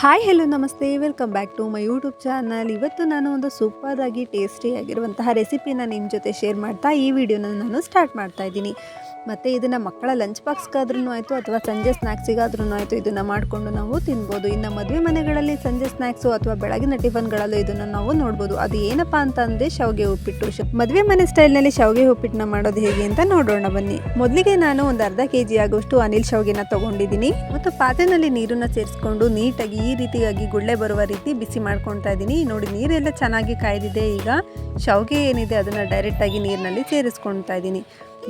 Hi hello ನಮಸ್ತೆ. Welcome back to my YouTube channel ಇವತ್ತು ನಾನು ಒಂದು ಸೂಪರಾಗಿ ಟೇಸ್ಟಿಯಾಗಿರುವಂತಹ ರೆಸಿಪಿನ ನಿಮ್ಮ ಜೊತೆ ಶೇರ್ ಮಾಡ್ತಾ ಈ ವಿಡಿಯೋನ ನಾನು ಸ್ಟಾರ್ಟ್ ಮಾಡ್ತಾ ಇದ್ದೀನಿ. ಮತ್ತು ಇದನ್ನು ಮಕ್ಕಳ ಲಂಚ್ ಬಾಕ್ಸ್ಗಾದ್ರೂ ಆಯಿತು ಅಥವಾ ಸಂಜೆ ಸ್ನ್ಯಾಕ್ಸಿಗಾದ್ರೂ ಆಯಿತು, ಇದನ್ನು ಮಾಡಿಕೊಂಡು ನಾವು ತಿನ್ಬೋದು. ಇನ್ನು ಮದುವೆ ಮನೆಗಳಲ್ಲಿ ಸಂಜೆ ಸ್ನ್ಯಾಕ್ಸು ಅಥವಾ ಬೆಳಗಿನ ಟಿಫನ್ಗಳಲ್ಲೂ ಇದನ್ನು ನಾವು ನೋಡ್ಬೋದು. ಅದು ಏನಪ್ಪ ಅಂತ ಅಂದರೆ ಶಾವಿಗೆ ಉಪ್ಪಿಟ್ಟು. ಮದುವೆ ಮನೆ ಸ್ಟೈಲ್ನಲ್ಲಿ ಶಾವಿಗೆ ಉಪ್ಪಿಟ್ಟನ್ನ ಮಾಡೋದು ಹೇಗೆ ಅಂತ ನೋಡೋಣ ಬನ್ನಿ. ಮೊದಲಿಗೆ ನಾನು ಒಂದು ಅರ್ಧ ಕೆ ಜಿ ಆಗುವಷ್ಟು ಅನಿಲ್ ಶಾವಿಗೆನ ತಗೊಂಡಿದ್ದೀನಿ. ಮತ್ತು ಪಾತ್ರೆನಲ್ಲಿ ನೀರನ್ನ ಸೇರಿಸ್ಕೊಂಡು ನೀಟಾಗಿ ಈ ರೀತಿಯಾಗಿ ಗುಳ್ಳೆ ಬರುವ ರೀತಿ ಬಿಸಿ ಮಾಡ್ಕೊತಾ ಇದ್ದೀನಿ. ನೋಡಿ, ನೀರೆಲ್ಲ ಚೆನ್ನಾಗಿ ಕಾಯ್ದಿದೆ. ಈಗ ಶಾವಿಗೆ ಏನಿದೆ ಅದನ್ನು ಡೈರೆಕ್ಟಾಗಿ ನೀರಿನಲ್ಲಿ ಸೇರಿಸ್ಕೊಳ್ತಾ ಇದ್ದೀನಿ.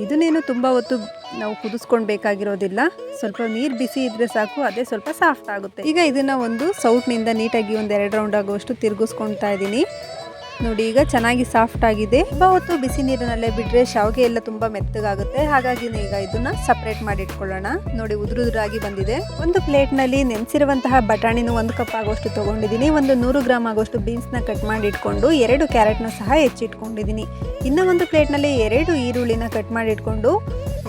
ಇದನ್ನೇನು ತುಂಬ ಹೊತ್ತು ನಾವು ಕುದಿಸ್ಕೊಳ್ಬೇಕಾಗಿರೋದಿಲ್ಲ. ಸ್ವಲ್ಪ ನೀರು ಬಿಸಿ ಇದ್ರೆ ಸಾಕು, ಅದೇ ಸ್ವಲ್ಪ ಸಾಫ್ಟ್ ಆಗುತ್ತೆ. ಈಗ ಇದನ್ನು ಒಂದು ಸೌಟ್ನಿಂದ ನೀಟಾಗಿ ಒಂದು ಎರಡು ರೌಂಡ್ ಆಗುವಷ್ಟು ತಿರುಗಿಸ್ಕೊಳ್ತಾ ಇದ್ದೀನಿ ನೋಡಿ, ಈಗ ಚೆನ್ನಾಗಿ ಸಾಫ್ಟ್ ಆಗಿದೆ. ಹೊತ್ತು ಬಿಸಿ ನೀರಿನಲ್ಲೇ ಬಿಟ್ಟರೆ ಶಾವಿಗೆ ಎಲ್ಲ ತುಂಬಾ ಮೆತ್ತಗಾಗುತ್ತೆ. ಹಾಗಾಗಿ ಈಗ ಇದನ್ನ ಸಪ್ರೇಟ್ ಮಾಡಿ ಇಟ್ಕೊಳ್ಳೋಣ. ನೋಡಿ, ಉದುರುದುರಾಗಿ ಬಂದಿದೆ. ಒಂದು ಪ್ಲೇಟ್ನಲ್ಲಿ ನೆನೆಸಿರುವಂತಹ ಬಟಾಣಿನ ಒಂದು ಕಪ್ ಆಗೋಷ್ಟು ತಗೊಂಡಿದ್ದೀನಿ. ಒಂದು ನೂರು ಗ್ರಾಮ್ ಬೀನ್ಸ್ನ ಕಟ್ ಮಾಡಿ ಇಟ್ಕೊಂಡು, ಎರಡು ಕ್ಯಾರೆಟ್ನ ಸಹ ಹೆಚ್ಚಿಟ್ಕೊಂಡಿದ್ದೀನಿ. ಇನ್ನೂ ಒಂದು ಪ್ಲೇಟ್ನಲ್ಲಿ ಎರಡು ಈರುಳ್ಳಿನ ಕಟ್ ಮಾಡಿ ಇಟ್ಕೊಂಡು,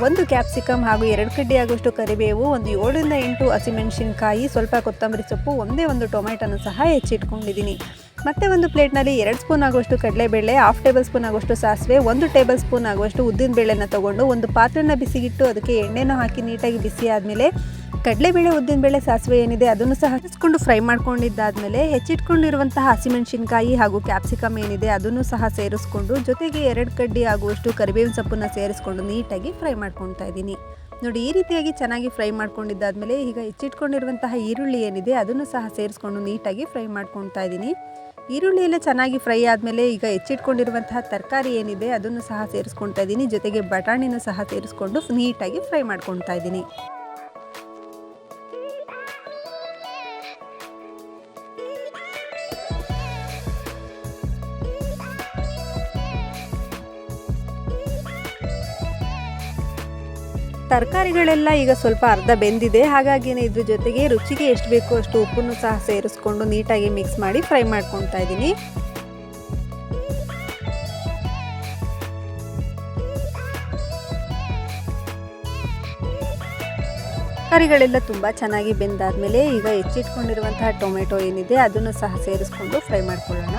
ಒಂದು ಕ್ಯಾಪ್ಸಿಕಮ್ ಹಾಗೂ ಎರಡು ಕಡ್ಡಿ ಆಗೋಷ್ಟು ಕರಿಬೇವು, ಒಂದು ಏಳರಿಂದ ಎಂಟು ಹಸಿಮೆಣಸಿನಕಾಯಿ ಸ್ವಲ್ಪ ಕೊತ್ತಂಬರಿ ಸೊಪ್ಪು, ಒಂದೇ ಒಂದು ಟೊಮೆಟೊನ ಸಹ ಹೆಚ್ಚಿಟ್ಕೊಂಡಿದ್ದೀನಿ. ಮತ್ತೆ ಒಂದು ಪ್ಲೇಟ್ನಲ್ಲಿ ಎರಡು ಸ್ಪೂನ್ ಆಗುವಷ್ಟು ಕಡಲೆಬೇಳೆ ಹಾಫ್ ಟೇಬಲ್ ಸ್ಪೂನ್ ಆಗುವಷ್ಟು ಸಾಸಿವೆ, ಒಂದು ಟೇಬಲ್ ಸ್ಪೂನ್ ಆಗುವಷ್ಟು ಉದ್ದಿನ ಬೇಳೆನ ತಗೊಂಡು ಒಂದು ಪಾತ್ರೆನ ಬಿಸಿಗಿಟ್ಟು ಅದಕ್ಕೆ ಎಣ್ಣೆನೂ ಹಾಕಿ ನೀಟಾಗಿ ಬಿಸಿ ಆದಮೇಲೆ ಕಡಲೆಬೇಳೆ ಉದ್ದಿನಬೇಳೆ ಸಾಸಿವೆ ಏನಿದೆ ಅದನ್ನು ಸಹ ಹಚ್ಚಿಕೊಂಡು ಫ್ರೈ ಮಾಡ್ಕೊಂಡಿದ್ದಾದಮೇಲೆ ಹೆಚ್ಚಿಟ್ಕೊಂಡಿರುವಂತಹ ಹಸಿಮೆಣಸಿನಕಾಯಿ ಹಾಗೂ ಕ್ಯಾಪ್ಸಿಕಮ್ ಏನಿದೆ ಅದನ್ನು ಸಹ ಸೇರಿಸ್ಕೊಂಡು ಜೊತೆಗೆ ಎರಡು ಕಡ್ಡಿ ಆಗುವಷ್ಟು ಕರಿಬೇವಿನ ಸೊಪ್ಪನ್ನು ಸೇರಿಸ್ಕೊಂಡು ನೀಟಾಗಿ ಫ್ರೈ ಮಾಡ್ಕೊತಾ ಇದ್ದೀನಿ. ನೋಡಿ, ಈ ರೀತಿಯಾಗಿ ಚೆನ್ನಾಗಿ ಫ್ರೈ ಮಾಡ್ಕೊಂಡಿದ್ದಾದಮೇಲೆ ಈಗ ಹೆಚ್ಚಿಟ್ಕೊಂಡಿರುವಂತಹ ಈರುಳ್ಳಿ ಏನಿದೆ ಅದನ್ನು ಸಹ ಸೇರಿಸ್ಕೊಂಡು ನೀಟಾಗಿ ಫ್ರೈ ಮಾಡ್ಕೊತಾ ಇದ್ದೀನಿ. ಈರುಳ್ಳಿ ಎಲ್ಲ ಚೆನ್ನಾಗಿ ಫ್ರೈ ಆದಮೇಲೆ ಈಗ ಹೆಚ್ಚಿಟ್ಕೊಂಡಿರುವಂತಹ ತರಕಾರಿ ಏನಿದೆ, ಅದನ್ನು ಸಹ ಸೇರಿಸ್ಕೊಳ್ತಾ ಇದ್ದೀನಿ. ಜೊತೆಗೆ ಬಟಾಣಿನೂ ಸಹ ಸೇರಿಸ್ಕೊಂಡು ನೀಟಾಗಿ ಫ್ರೈ ಮಾಡ್ಕೊಳ್ತಾ ಇದ್ದೀನಿ. ತರಕಾರಿಗಳೆಲ್ಲ ಈಗ ಸ್ವಲ್ಪ ಅರ್ಧ ಬೆಂದಿದೆ. ಹಾಗಾಗಿನೇ ಇದ್ರ ಜೊತೆಗೆ ರುಚಿಗೆ ಎಷ್ಟು ಬೇಕೋ ಅಷ್ಟು ಉಪ್ಪನ್ನು ಸಹ ಸೇರಿಸ್ಕೊಂಡು ನೀಟಾಗಿ ಮಿಕ್ಸ್ ಮಾಡಿ ಫ್ರೈ ಮಾಡ್ಕೊತಾ ಇದ್ದೀನಿ. ತರಕಾರಿಗಳೆಲ್ಲ ತುಂಬ ಚೆನ್ನಾಗಿ ಬೆಂದಾದ್ಮೇಲೆ ಈಗ ಹೆಚ್ಚಿಟ್ಕೊಂಡಿರುವಂತಹ ಟೊಮೆಟೊ ಏನಿದೆ ಅದನ್ನು ಸಹ ಸೇರಿಸ್ಕೊಂಡು ಫ್ರೈ ಮಾಡ್ಕೊಳ್ಳೋಣ.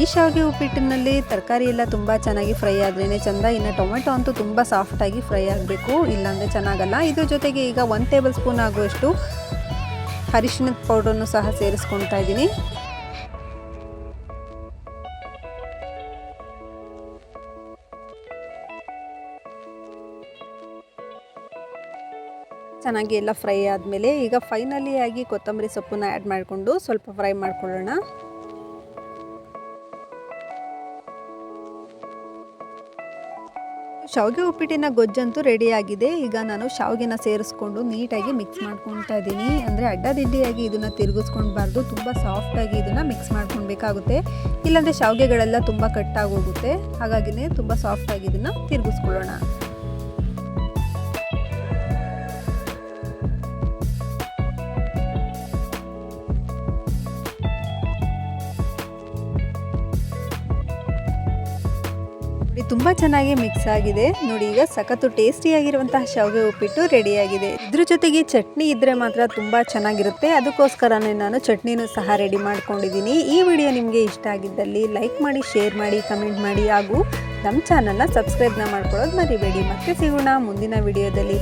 ಈ ಶಾವಿಗೆ ಉಪ್ಪಿಟ್ಟಿನಲ್ಲಿ ತರಕಾರಿ ಎಲ್ಲ ತುಂಬ ಚೆನ್ನಾಗಿ ಫ್ರೈ ಆದ್ರೇ ಚೆಂದ. ಇನ್ನು ಟೊಮೆಟೊ ಅಂತೂ ತುಂಬ ಸಾಫ್ಟಾಗಿ ಫ್ರೈ ಆಗಬೇಕು. ಇಲ್ಲಾಂದರೆ ಚೆನ್ನಾಗಲ್ಲ. ಇದ್ರ ಜೊತೆಗೆ ಈಗ ಒಂದು ಟೇಬಲ್ ಸ್ಪೂನ್ ಆಗುವಷ್ಟು ಅರಿಶಿಣದ ಪೌಡರ್ನು ಸಹ ಸೇರಿಸ್ಕೊಳ್ತಾ ಇದ್ದೀನಿ. ಚೆನ್ನಾಗಿ ಎಲ್ಲ ಫ್ರೈ ಆದಮೇಲೆ ಈಗ ಫೈನಲಿ ಆಗಿ ಕೊತ್ತಂಬರಿ ಸೊಪ್ಪನ್ನು ಆ್ಯಡ್ ಮಾಡಿಕೊಂಡು ಸ್ವಲ್ಪ ಫ್ರೈ ಮಾಡ್ಕೊಳ್ಳೋಣ. ಶಾವಿಗೆ ಉಪ್ಪಿಟ್ಟಿನ ಗೊಜ್ಜಂತೂ ರೆಡಿಯಾಗಿದೆ. ಈಗ ನಾನು ಶಾವಿಗೆನ ಸೇರಿಸ್ಕೊಂಡು ನೀಟಾಗಿ ಮಿಕ್ಸ್ ಮಾಡ್ಕೊತಾ ಇದ್ದೀನಿ. ಅಂದರೆ ಅಡ್ಡದಿಡ್ಡಿಯಾಗಿ ಇದನ್ನು ತಿರುಗಿಸ್ಕೊಳ್ಬಾರ್ದು. ತುಂಬ ಸಾಫ್ಟಾಗಿ ಇದನ್ನು ಮಿಕ್ಸ್ ಮಾಡ್ಕೊಳ್ಬೇಕಾಗುತ್ತೆ. ಇಲ್ಲಾಂದರೆ ಶಾವಿಗೆಗಳೆಲ್ಲ ತುಂಬ ಕಟ್ಟಾಗೋಗುತ್ತೆ ಹಾಗಾಗಿನೇ ತುಂಬ ಸಾಫ್ಟಾಗಿ ಇದನ್ನು ತಿರುಗಿಸ್ಕೊಳ್ಳೋಣ. ತುಂಬ ಚೆನ್ನಾಗಿ ಮಿಕ್ಸ್ ಆಗಿದೆ. ನೋಡಿ, ಈಗ ಸಖತ್ತು ಟೇಸ್ಟಿಯಾಗಿರುವಂತಹ ಶಾವಿಗೆ ಉಪ್ಪಿಟ್ಟು ರೆಡಿಯಾಗಿದೆ ಇದ್ರ ಜೊತೆಗೆ ಚಟ್ನಿ ಇದ್ದರೆ ಮಾತ್ರ ತುಂಬ ಚೆನ್ನಾಗಿರುತ್ತೆ. ಅದಕ್ಕೋಸ್ಕರನೇ ನಾನು ಚಟ್ನಿನೂ ಸಹ ರೆಡಿ ಮಾಡ್ಕೊಂಡಿದ್ದೀನಿ. ಈ ವಿಡಿಯೋ ನಿಮಗೆ ಇಷ್ಟ ಆಗಿದ್ದಲ್ಲಿ ಲೈಕ್ ಮಾಡಿ ಶೇರ್ ಮಾಡಿ ಕಮೆಂಟ್ ಮಾಡಿ ಹಾಗೂ ನಮ್ಮ ಚಾನಲ್ನ ಸಬ್ಸ್ಕ್ರೈಬ್ನ ಮಾಡ್ಕೊಳ್ಳೋದು ಮರಿಬೇಡಿ. ಮತ್ತೆ ಸಿಗೋಣ ಮುಂದಿನ ವಿಡಿಯೋದಲ್ಲಿ